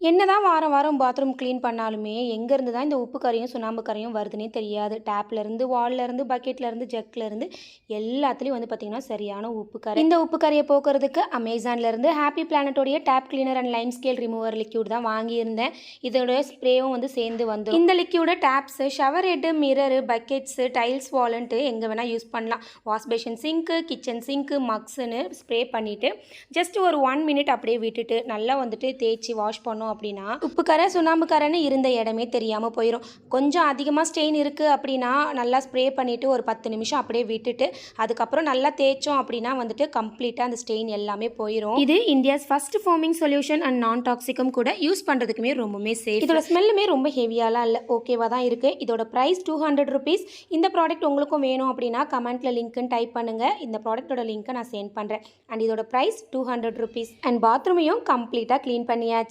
என்னதான் வாரம் வாரம் பாத்ரூம் க்ளீன் பண்ணாலுமே எங்கேருந்து தான் இந்த உப்பு கரையும் சுண்ணாம்பு கரையும் வருதுன்னே தெரியாது. டேப்லேருந்து வால்லேருந்து பக்கெட்லேருந்து ஜக்லேருந்து எல்லாத்துலேயும் வந்து பார்த்திங்கன்னா சரியான உப்பு கறி. இந்த உப்பு கறியை போக்குறதுக்கு அமேசான்லேருந்து happy பிளானட்டோடைய tap cleaner and lime scale remover liquid தான் வாங்கியிருந்தேன். இதோட ஸ்ப்ரேவும் வந்து சேர்ந்து வந்து இந்த liquid taps shower head mirror buckets tiles வாலன்ட்டு எங்கே வேணால் யூஸ் பண்ணலாம். Wash basin sink kitchen sink மக்ஸுன்னு spray பண்ணிவிட்டு ஜஸ்ட் ஒரு ஒன் மினிட் அப்படியே விட்டுட்டு நல்லா வந்துட்டு தேய்ச்சி வாஷ் பண்ணோம். அப்படின்னா உப்பு கரை சுண்ணாம்பு கரைன்னு இருந்த இடமே தெரியாமல் போயிடும் கொஞ்சம் அதிகமாக ஸ்டெயின் இருக்குது அப்படின்னா நல்லா ஸ்ப்ரே பண்ணிவிட்டு ஒரு பத்து நிமிஷம் அப்படியே விட்டுட்டு அதுக்கப்புறம் நல்லா தேய்ச்சோம் அப்படின்னா வந்துட்டு கம்ப்ளீட்டாக அந்த ஸ்டெயின் எல்லாமே போயிடும் இது India's first foaming solution and நான் டாக்ஸிக்கும் கூட யூஸ் பண்ணுறதுக்குமே ரொம்பவுமே சேஃப் இதோட ஸ்மெல்லுமே ரொம்ப ஹெவியாலாம் இல்லை. ஓகேவாக தான் இருக்குது இதோட ப்ரைஸ் டூ ஹண்ட்ரட் ருபீஸ் இந்த ப்ராடக்ட் உங்களுக்கும் வேணும் அப்படின்னா கமெண்ட்டில் லிங்க்குன்னு டைப் பண்ணுங்கள் இந்த ப்ராடக்ட்டோட லிங்க்கை நான் சென்ட் பண்ணுறேன் அண்ட் இதோட price two hundred rupees and பாத்ரூமையும் கம்ப்ளீட்டாக க்ளீன் பண்ணியாச்சு.